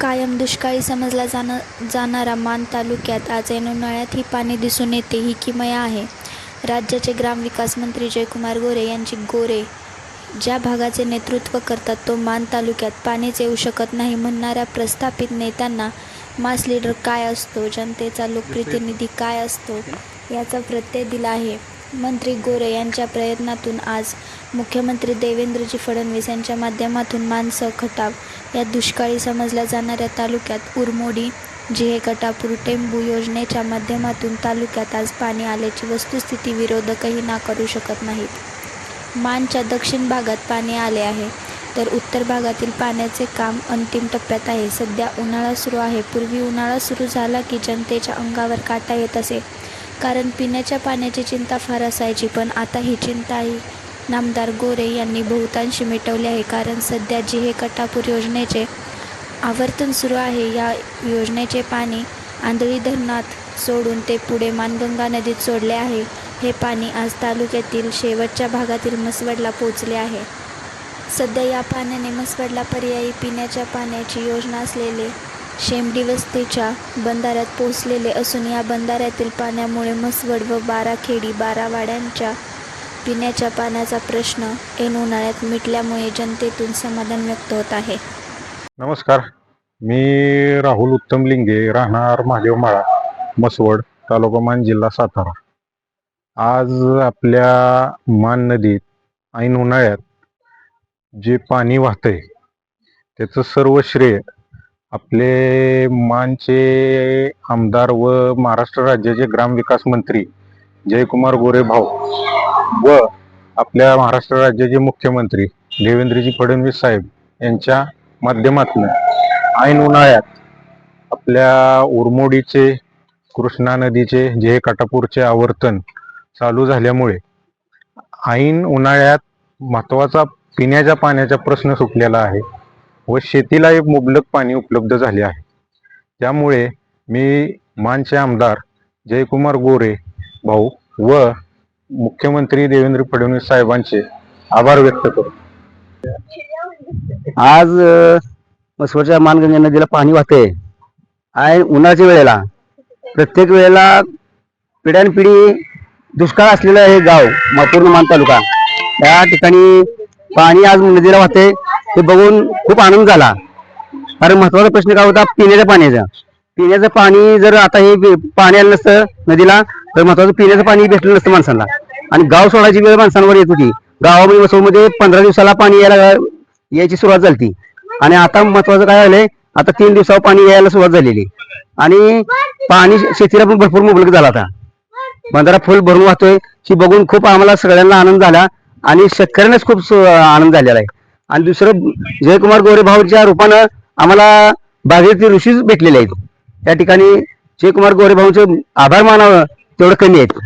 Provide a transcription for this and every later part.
कायम दुष्काळी समजला जाणं जाणारा मान तालुक्यात आज उन्हाळ्यात ही पाणी दिसून येते ही किमया आहे. राज्याचे ग्रामविकास मंत्री जयकुमार गोरे यांची गोरे ज्या भागाचे नेतृत्व करतात तो मान तालुक्यात पाणीच येऊ शकत नाही म्हणणाऱ्या प्रस्थापित नेत्यांना मास लीडर काय असतो जनतेचा लोकप्रतिनिधी काय असतो याचा प्रत्यय दिला आहे. मंत्री गोरे यांच्या प्रयत्नातून आज मुख्यमंत्री देवेंद्रजी फडणवीस यांच्या माध्यमातून मानसं खटाव. या दुष्काळी समजल्या जाणाऱ्या तालुक्यात उरमोडी जिहे कटापूर टेंबू योजनेच्या माध्यमातून तालुक्यात आज पाणी आल्याची वस्तुस्थिती विरोधकही नाकारू शकत नाहीत. मानच्या दक्षिण भागात पाणी आले आहे तर उत्तर भागातील पाण्याचे काम अंतिम टप्प्यात आहे. सध्या उन्हाळा सुरू आहे. पूर्वी उन्हाळा सुरू झाला की जनतेच्या अंगावर काटा येत असे. कारण पिण्याच्या पाण्याची चिंता फार असायची पण आता ही चिंताही नामदार गोरे यांनी बहुतांशी मिटवली आहे कारण सध्या जी हे कटापूर योजनेचे आवर्तन सुरू आहे या योजनेचे पाणी आंधळी धरणात सोडून ते पुढे मानगंगा नदीत सोडले आहे. हे पाणी आज तालुक्यातील शेवटच्या भागातील मसवडला पोचले आहे. सध्या या पाण्याने मसवडला पर्यायी पिण्याच्या पाण्याची योजना असलेले शेमडी वस्तीच्या बंधाऱ्यात पोचलेले असून या बंधाऱ्यातील पाण्यामुळे मसवड व बाराखेडी बारा वाड्यांच्या पिण्याच्या पाण्याचा प्रश्न ऐन उन्हाळ्यात मिटल्यामुळे जनतेतून समाधान व्यक्त होत आहे. नमस्कार. मी राहुल उत्तम लिंगे राहणार महादेव माळा मसवड तालुका मान जिल्हा सातारा. आज आपल्या मान नदीत ऐन उन्हाळ्यात जे पाणी वाहतंय त्याचं सर्व श्रेय आपले मानचे आमदार व महाराष्ट्र राज्याचे ग्रामविकास मंत्री जयकुमार गोरे भाऊ व आपल्या महाराष्ट्र राज्याचे मुख्यमंत्री देवेंद्रजी फडणवीस साहेब यांच्या माध्यमातून ऐन उन्हाळ्यात आपल्या उरमोडीचे कृष्णा नदीचे जे काटापूरचे आवर्तन चालू झाल्यामुळे ऐन उन्हाळ्यात महत्त्वाचा पिण्याच्या पाण्याचा प्रश्न सुटलेला आहे. व शेतीला एक मुबलक पाणी उपलब्ध झाले आहे. त्यामुळे मी मानचे आमदार जयकुमार गोरे भाऊ व मुख्यमंत्री देवेंद्र फडणवीस साहेबांचे आभार व्यक्त करतो. आज मसवडच्या मानगंगा नदीला पाणी वाहते आहे उन्हाच्या वेळेला प्रत्येक वेळेला पिढ्यानपिढी दुष्काळ असलेलं हे गाव मापूर्ण मान तालुका या ठिकाणी पाणी आज नदीला वाहते. हे बघून खूप आनंद झाला. कारण महत्त्वाचा प्रश्न काय होता? पिण्याच्या पाण्याचा. पिण्याचं पाणी जर आता हे पाणी आलं नसतं नदीला तर महत्वाचं पिण्याचं पाणी भेटलं नसतं माणसांना. आणि गाव सोडायची वेळ माणसांवर येत होती. गावामध्ये मसवडमध्ये पंधरा दिवसाला पाणी यायला यायची सुरुवात झाली आणि आता महत्वाचं काय झालंय? आता तीन दिवसावर पाणी यायला सुरुवात झालेली आणि पाणी शेतीला पण भरपूर मुबलक झाला आता. बंधारा फुल भरून वाहतोय ही बघून खूप आम्हाला सगळ्यांना आनंद झाला. आणि शेतकऱ्यांनाच खूप आनंद झालेला आहे. आणि दुसरं जयकुमार गोरे भाऊच्या रूपानं आम्हाला बागेतील ऋषीच भेटलेले आहेत. त्या ठिकाणी जयकुमार गोरे भाऊचे आभार मानावं तेवढं कमी आहेत.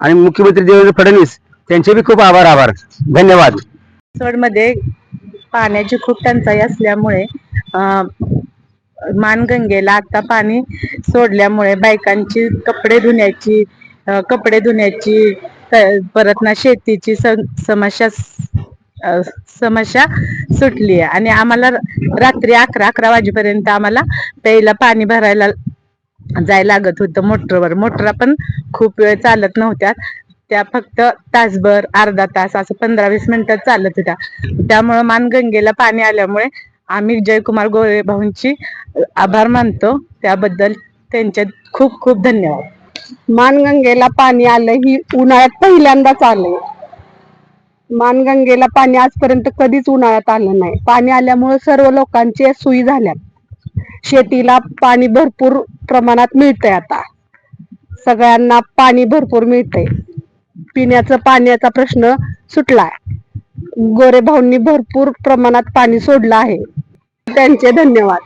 आणि मुख्यमंत्री देवेंद्र फडणवीस त्यांचे बी खूप आभार आभार. धन्यवाद. मध्ये पाण्याची खूप टंचाई असल्यामुळे अं, मानगंगेला आता पाणी सोडल्यामुळे बायकांची कपडे धुण्याची कपडे धुण्याची परत ना शेतीची समस्या समस्या सुटली आहे. आणि आम्हाला रात्री अकरा अकरा वाजेपर्यंत आम्हाला प्यायला पाणी भरायला जाय लागत होतं मोटरवर. मोटरा पण खूप वेळ चालत नव्हत्या. त्या फक्त तासभर अर्धा तास असं पंधरा वीस मिनिटात चालत होत्या. त्यामुळं मानगंगेला पाणी आल्यामुळे आम्ही जयकुमार गोरे भाऊंची आभार मानतो. त्याबद्दल त्यांचे खूप खूप धन्यवाद. मानगंगेला पाणी आलं ही उन्हाळ्यात पहिल्यांदाच आलंय. मानगंगेला पाणी आजपर्यंत कधीच उन्हाळ्यात आलं नाही. पाणी आल्यामुळे सर्व लोकांची सोयी झाल्या. शेतीला पाणी भरपूर प्रमाणात मिळतंय आता. सगळ्यांना पाणी भरपूर मिळतंय. पिण्याचं पाण्याचा प्रश्न सुटलाय. गोरे भाऊंनी भरपूर प्रमाणात पाणी सोडलं आहे. त्यांचे धन्यवाद.